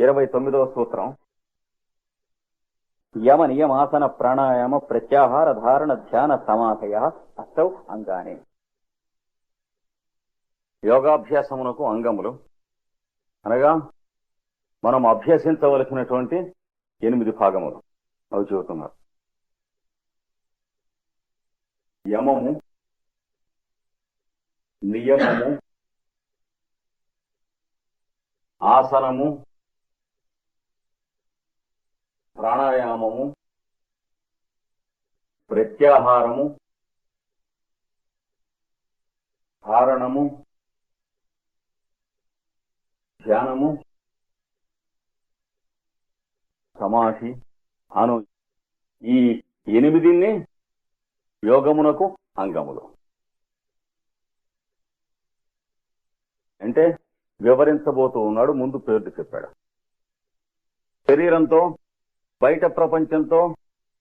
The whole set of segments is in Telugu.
ఇరవై తొమ్మిదవ సూత్రం. యమ నియమాసన ప్రాణాయామ ప్రత్యాహార ధారణ ధ్యాన సమాధయ అష్టౌ అంగానే. యోగాభ్యాసమునకు అంగములు. అనగా మనం అభ్యసించవలసినటువంటి ఎనిమిది భాగములు. అవి చెబుతున్నారు. యమము నియమము ఆసనము ప్రాణాయామము ప్రత్యాహారము ధారణము ధ్యానము సమాధి అను ఈ ఎనిమిదిని యోగమునకు అంగములు. అంటే వివరించబోతూ ఉన్నాడు ముందు పేర్లు చెప్పాడు. శరీరంతో బయట ప్రపంచంతో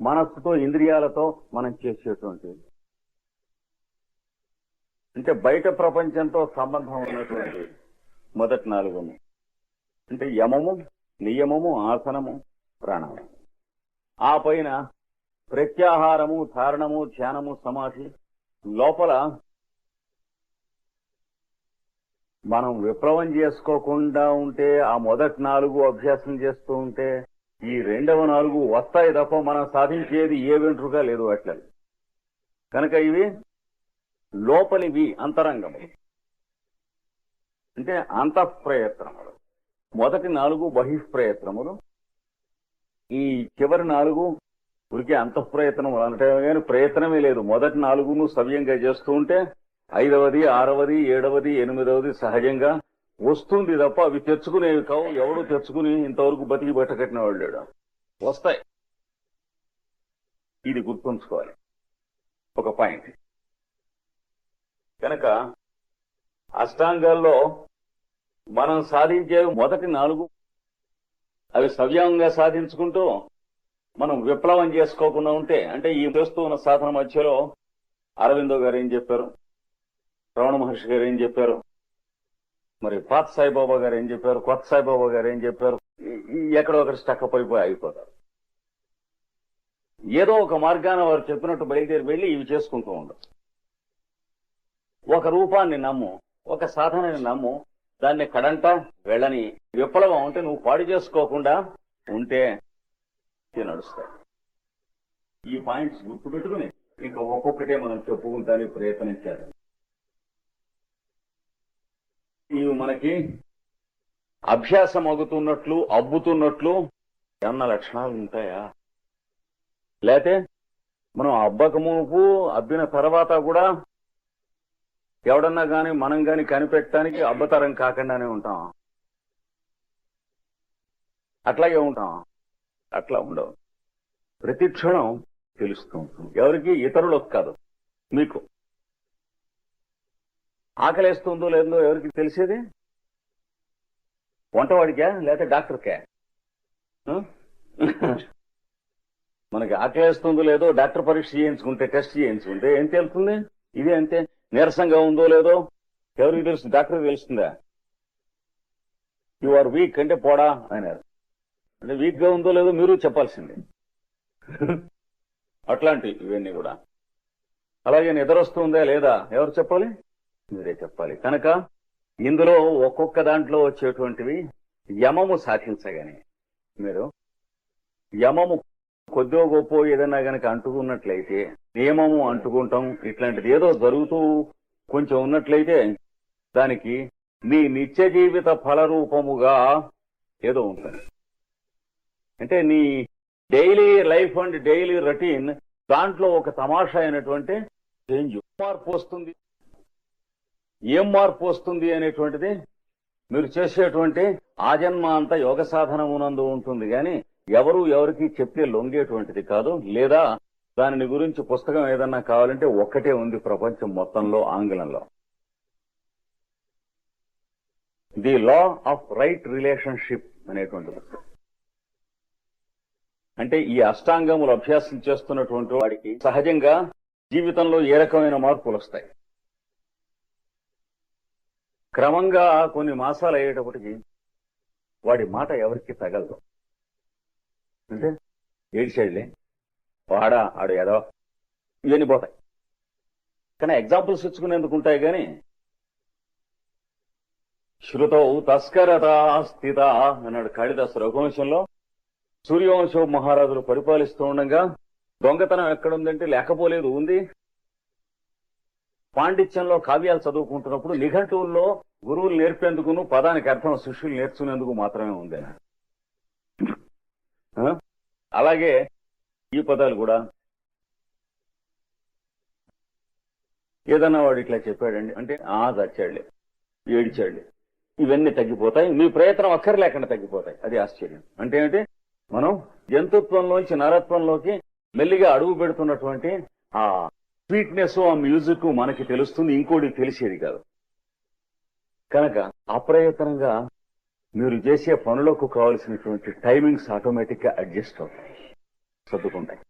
మనస్సుతో ఇంద్రియాలతో మనం చేసేటువంటి. అంటే బయట ప్రపంచంతో సంబంధం ఉన్నటువంటి మొదటి నాలుగు అంటే యమము నియమము ఆసనము ప్రాణాయామం ఆ పైన ప్రత్యాహారము ధారణము ధ్యానము సమాధి లోపల మనం విప్లవం చేసుకోకుండా ఉంటే ఆ మొదటి నాలుగు అభ్యాసం చేస్తూ ఉంటే ఈ రెండవ నాలుగు వస్తాయి తప్ప మనం సాధించేది ఏ వెంట్రుగా లేదు అట్లా. కనుక ఇవి లోపలివి అంతరంగము. అంటే అంతఃప్రయత్నములు. మొదటి నాలుగు బహిష్ప్రయత్నములు. ఈ చివరి నాలుగు ఉరికి అంతఃప్రయత్నములు అంటే కానీ ప్రయత్నమే లేదు. మొదటి నాలుగును సవ్యంగా చేస్తూ ఉంటే ఐదవది ఆరవది ఏడవది ఎనిమిదవది సహజంగా వస్తుంది తప్ప అవి తెచ్చుకునేవి కావు ఎవడు తెచ్చుకుని ఇంతవరకు బతికి బట్టకట్టిన వాళ్ళు లేడు. వస్తాయి. ఇది గుర్తుంచుకోవాలి. ఒక పాయింట్. కనుక అష్టాంగాల్లో మనం సాధించే మొదటి నాలుగు అవి సవ్యంగా సాధించుకుంటూ మనం విప్లవం చేసుకోకుండా ఉంటే అంటే ఈ చేస్తూ ఉన్న సాధన మధ్యలో అరవిందో గారు ఏం చెప్పారు? రమణ మహర్షి గారు ఏం చెప్పారు? మరి పాత సాయిబాబా గారు ఏం చెప్పారు? కొత్త సాయిబాబా గారు ఏం చెప్పారు? ఎక్కడో ఒకటి స్టక్ పడిపోయి అయిపోతారు ఏదో ఒక మార్గాన వారు చెప్పినట్టు బయలుదేరి వెళ్ళి ఇవి చేసుకుంటూ ఉండదు ఒక రూపాన్ని నమ్ము ఒక సాధనని నమ్ము దాన్ని కడంట వెళ్ళని. విప్లవం అంటే నువ్వు పాడు చేసుకోకుండా ఉంటే నడుస్తాయి. ఈ పాయింట్స్ గుర్తుపెట్టుకుని ఇంకా ఒక్కొక్కటే మనం చెప్పుకుంటానికి ప్రయత్నించారు ఇవి మనకి అభ్యాసం అవుతున్నట్లు అబ్బుతున్నట్లు ఏమన్నా లక్షణాలు ఉంటాయా? లేతే మనం అబ్బకముకు అబ్బిన తర్వాత కూడా ఎవడన్నా గాని మనం గాని కనిపెట్టడానికి అబ్బతరం కాకుండానే ఉంటాం. అట్లాగే ఉంటాం. అట్లా ఉండవు. ప్రతి క్షణం తెలుస్తూ ఉంటుంది. ఎవరికి ఇతరులకు కాదు మీకు. ఆకలేస్తుందో లేదో ఎవరికి తెలిసేది? వంటవాడికా లేకపోతే డాక్టర్కా? మనకి ఆకలేస్తుందో లేదో డాక్టర్ పరీక్ష చేయించుకుంటే టెస్ట్ చేయించుకుంటే ఏం తెలుస్తుంది ఇది అంతే. నీరసంగా ఉందో లేదో ఎవరికి తెలుస్తుంది? డాక్టర్ తెలుస్తుందా? యు ఆర్ వీక్ అంటే పోడా అన్నారు. అంటే వీక్గా ఉందో లేదో మీరు చెప్పాల్సిందే. అట్లాంటి ఇవన్నీ కూడా. అలాగే నిద్ర వస్తుందా లేదా? ఎవరు చెప్పాలి? మీరే చెప్పాలి. కనుక ఇందులో ఒక్కొక్క దాంట్లో వచ్చేటువంటివి యమము సాధించగానే మీరు యమము కొద్దో గొప్ప ఏదైనా గనక అంటుకున్నట్లయితే నియమము అంటుకుంటాం ఇట్లాంటిది ఏదో జరుగుతూ కొంచెం ఉన్నట్లయితే దానికి మీ నిత్య జీవిత ఫల రూపముగా ఏదో ఉంటుంది. అంటే నీ daily life and daily routine దాంట్లో ఒక తమాషా అయినటువంటి చేంజ్. మార్పు వస్తుంది. ఏం మార్పు వస్తుంది అనేటువంటిది మీరు చేసేటువంటి ఆజన్మ అంతా యోగ సాధనమునందు ఉంటుంది. కానీ ఎవరు ఎవరికి చెప్తే లొంగేటువంటిది కాదు. లేదా దానిని గురించి పుస్తకం ఏదన్నా కావాలంటే ఒక్కటే ఉంది ప్రపంచం మొత్తంలో ఆంగ్లంలో. The law of right relationship అనేటువంటి పుస్తకం అంటే ఈ అష్టాంగములు అభ్యాసం చేస్తున్నటువంటి వాడికి సహజంగా జీవితంలో ఏ రకమైన మార్పులు వస్తాయి క్రమంగా కొన్ని మాసాలు అయ్యేటప్పటికి వాడి మాట ఎవరికి తగలదు. అంటే ఏడిచాడులే వాడా ఆడు ఏదో. ఇవన్నీ పోతాయి. కానీ ఎగ్జాంపుల్స్ ఇచ్చుకునేందుకు ఉంటాయి కానీ శృతౌ తస్కరత స్థిత అన్నాడు కాళిదాసు రఘువంశంలో. సూర్యవంశం మహారాజులు పరిపాలిస్తూ ఉండగా దొంగతనం ఎక్కడుందంటే లేకపోలేదు ఉంది. పాండిత్యంలో కావ్యాలు చదువుకుంటున్నప్పుడు నిఘంటువుల్లో గురువులు నేర్పేందుకును పదానికి అర్థం శిష్యులు నేర్చుకునేందుకు మాత్రమే ఉంది. ఆ? అలాగే ఈ పదాలు కూడా. ఏదన్నా వాడు ఇట్లా చెప్పాడండి అంటే ఆ చచ్చాడులే ఏడిచాడులే. ఇవన్నీ తగ్గిపోతాయి మీ ప్రయత్నం అక్కర్లేకుండా తగ్గిపోతాయి. అది ఆశ్చర్యం. అంటే ఏంటి మనం జంతుత్వంలోంచి నరత్వంలోకి మెల్లిగా అడుగు పెడుతున్నటువంటి ఆ స్వీట్నెస్ ఆ మ్యూజిక్ మనకి తెలుస్తుంది ఇంకోటి తెలిసేది కాదు. కనుక అప్రయత్నంగా మీరు చేసే పనులకు కావలసినటువంటి టైమింగ్స్ ఆటోమేటిక్గా అడ్జస్ట్ అవుతాయి సర్దుకుంటాయి.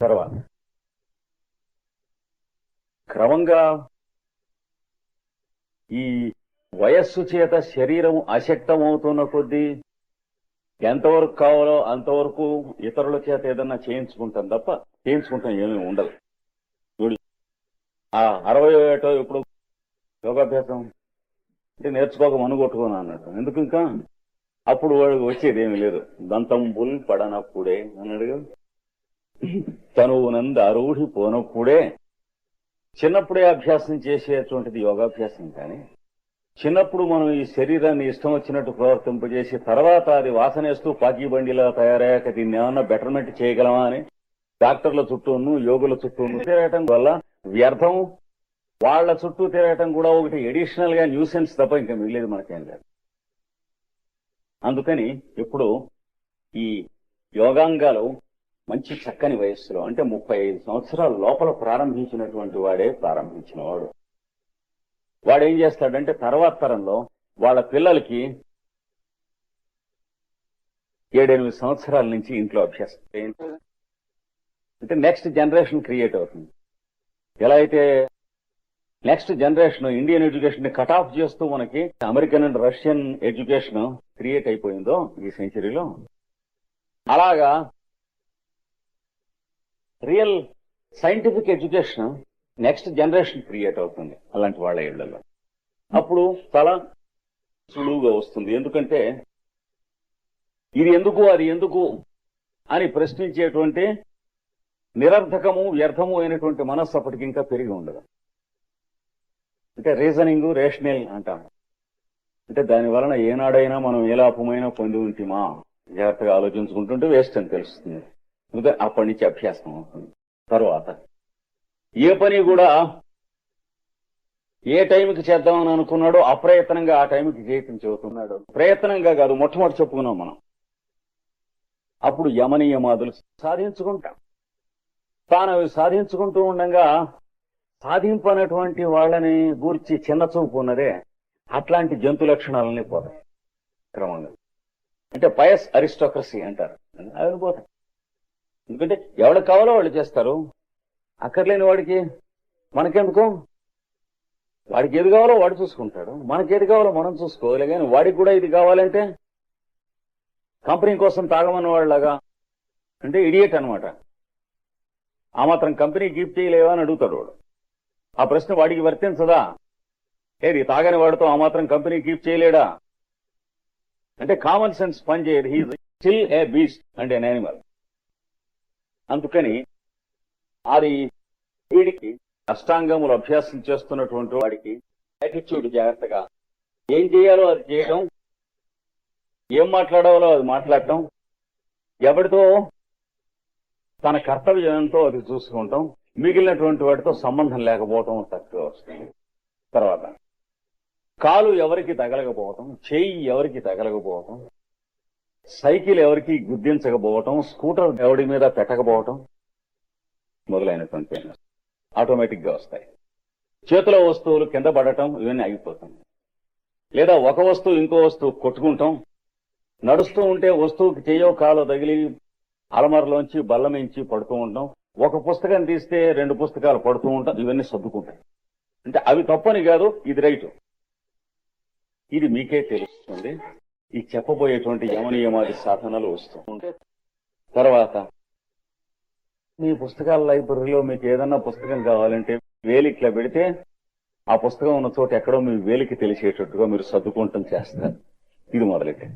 తర్వాత క్రమంగా ఈ వయస్సు చేత శరీరం అశక్తమవుతున్న కొద్దీ ఎంతవరకు కావాలో అంతవరకు ఇతరుల చేత ఏదన్నా చేయించుకుంటాం తప్ప చేయించుకుంటాం ఏమీ ఉండదు. చూడు. ఆ అరవై ఏటో ఇప్పుడు యోగాభ్యాసం అంటే నేర్చుకోక మనుగొట్టుకోను అన్నట్టు. ఎందుకు ఇంకా? అప్పుడు వాడికి వచ్చేది ఏమీ లేదు. దంతం బుల్ పడనప్పుడే తనువు నంద అరువుడి పోనప్పుడే చిన్నప్పుడే అభ్యాసం చేసేటువంటిది యోగాభ్యాసం కానీ చిన్నప్పుడు మనం ఈ శరీరాన్ని ఇష్టం వచ్చినట్టు ప్రవర్తింపజేసి తర్వాత అది వాసనేస్తూ పాకీ బండిలా తయారయ్యాక దీన్ని ఏమన్నా బెటర్మెంట్ చేయగలమా అని డాక్టర్ల చుట్టూను యోగుల చుట్టూను తిరగటం వల్ల వ్యర్థం వాళ్ళ చుట్టూ తిరగటం కూడా ఒకటి ఎడిషనల్గా న్యూసెన్స్ తప్ప ఇంకా మిగిలేదు మనకేం లేదు. అందుకని ఇప్పుడు ఈ యోగాంగాలు మంచి చక్కని వయస్సులో అంటే ముప్పై ఐదు సంవత్సరాల లోపల ప్రారంభించినటువంటి వాడే ప్రారంభించిన వాడు వాడు ఏం చేస్తాడంటే తర్వాత తరంలో వాళ్ళ పిల్లలకి ఏడెనిమిది సంవత్సరాల నుంచి ఇంట్లో అభ్యాసం. అంటే నెక్స్ట్ జనరేషన్ క్రియేట్ అవుతుంది. ఎలా అయితే నెక్స్ట్ జనరేషన్ ఇండియన్ ఎడ్యుకేషన్ని కట్ ఆఫ్ చేస్తూ మనకి American and Russian education create అయిపోయిందో ఈ సెంచరీలో అలాగా real scientific education next generation create అవుతుంది అలాంటి వాళ్ళ ఇళ్ళలో. అప్పుడు చాలా సులువుగా వస్తుంది. ఎందుకంటే ఇది ఎందుకు అది ఎందుకు అని ప్రశ్నించేటువంటి నిరర్ధకము వ్యర్థము అయినటువంటి మనస్సు అప్పటికి ఇంకా పెరిగి ఉండదు. అంటే రీజనింగ్ రేషనల్ అంటాం. అంటే దాని వలన ఏనాడైనా మనం ఏ లాభమైనా పొంది ఉంటిమా? జాగ్రత్తగా ఆలోచించుకుంటుంటే వేస్ట్ అని తెలుస్తుంది. ఎందుకంటే అప్పటి నుంచి అభ్యాసం అవుతుంది. తర్వాత. ఏ పని కూడా ఏ టైంకి చేద్దామని అనుకున్నాడో అప్రయత్నంగా ఆ టైంకి చేయటం చెబుతున్నాడు. ప్రయత్నంగా కాదు మొట్టమొదటి చెప్పుకున్నాం మనం. అప్పుడు యమనీయమాదులు సాధించుకుంటాం. తాను అవి సాధించుకుంటూ ఉండగా సాధింపనటువంటి వాళ్ళని గూర్చి చిన్న చూపు ఉన్నదే. అట్లాంటి జంతు లక్షణాలని పోతాయి. క్రమంగా. అంటే పయస్ అరిస్టోక్రసీ అంటారు. అవి పోతాయి. ఎందుకంటే ఎవరికి కావాలో వాళ్ళు చేస్తారు. అక్కర్లేని వాడికి మనకెందుకు? వాడికి ఏది కావాలో వాడు చూసుకుంటాడు. మనకి ఏది కావాలో మనం చూసుకోవాలి. కానీ వాడికి కూడా ఇది కావాలంటే కంపెనీ కోసం తాగమన్న వాళ్ళలాగా అంటే ఇడియట్ అన్నమాట. ఆ మాత్రం కంపెనీ కీప్ చేయలేవా అని అడుగుతాడు వాడు. ఆ ప్రశ్న వాడికి వర్తించదా? ఏది తాగని వాడితో ఆ మాత్రం కంపెనీ కీప్ చేయలేడా? అంటే కామన్ సెన్స్ పనిచేయదు హీ స్టిల్ ఏ బీస్ట్ అంటే ఎన్ యానిమల్ అందుకని అది వీడికి అష్టాంగములు అభ్యాసం చేస్తున్నటువంటి వాడికి యాటిట్యూడ్ జాగ్రత్తగా. ఏం చేయాలో అది చేయడం ఏం మాట్లాడాలో అది మాట్లాడటం ఎవరితో తన కర్తవ్యం ఏంటో అది చూసుకుంటాం. మిగిలినటువంటి వాటితో సంబంధం లేకపోవటం తక్కువ వస్తుంది. తర్వాత కాలు ఎవరికి తగలకపోవటం చేయి ఎవరికి తగలకపోవటం సైకిల్ ఎవరికి గుర్తించకపోవటం స్కూటర్ ఎవడి మీద పెట్టకపోవటం మొదలైనటువంటి ఆటోమేటిక్గా వస్తాయి. చేతిలో వస్తువులు కింద పడటం ఇవన్నీ ఆగిపోతుంది లేదా ఒక వస్తువు ఇంకో వస్తువు కొట్టుకుంటాం. నడుస్తూ ఉంటే వస్తువుకి చేయో కాలో తగిలి అలమరలోంచి బల్లమించి పడుతూ ఉంటాం. ఒక పుస్తకం తీస్తే రెండు పుస్తకాలు పడుతూ ఉంటాం. ఇవన్నీ సర్దుకుంటాయి అంటే అవి తప్పని కాదు ఇది రైట్. ఇది మీకే తెలుస్తుంది. ఈ చెప్పబోయేటువంటి యమనియమాది సాధనలు వస్తూ ఉంటే తర్వాత మీ పుస్తకాల లైబ్రరీలో మీకు ఏదన్నా పుస్తకం కావాలంటే వేలు ఇట్లా పెడితే ఆ పుస్తకం ఉన్న చోట ఎక్కడో మీ వేలికి తెలిసేటట్టుగా మీరు సర్దుకుంటం చేస్తారు. ఇది మొదలెట్టే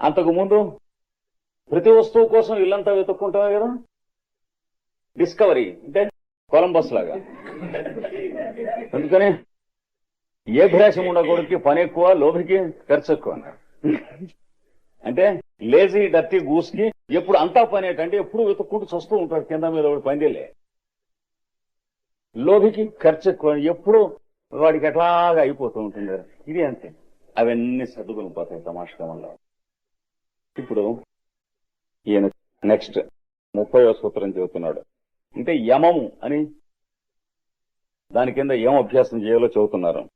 అంతకు ముందు ప్రతి వస్తువు కోసం ఇల్లంతా వెతుక్కుంటామే కదా డిస్కవరీ అంటే కొలంబస్ లాగా. అందుకని ఏ భ్యాసం ఉండకూడకి పని ఎక్కువ లోభికి ఖర్చు ఎక్కువ అన్నారు. అంటే లేజీ డర్టీ గూస్కి ఎప్పుడు అంతా పని ఏంటంటే ఎప్పుడు వెతుక్కుంటూ చూస్తూ ఉంటాడు కింద మీద ఒకటి పందిలే లోభికి ఖర్చు ఎక్కువ ఎప్పుడు వాడికి ఎట్లాగా అయిపోతూ ఉంటుంది. ఇది అంతే. అవన్నీ సర్దుకుని పోతాయి తమాషకంలో ఇప్పుడు ఈయన నెక్స్ట్ ముప్పయో సూత్రం చెబుతున్నాడు. అంటే యమము అని దాని కింద ఏం అభ్యాసం చేయాలో చెబుతున్నారు.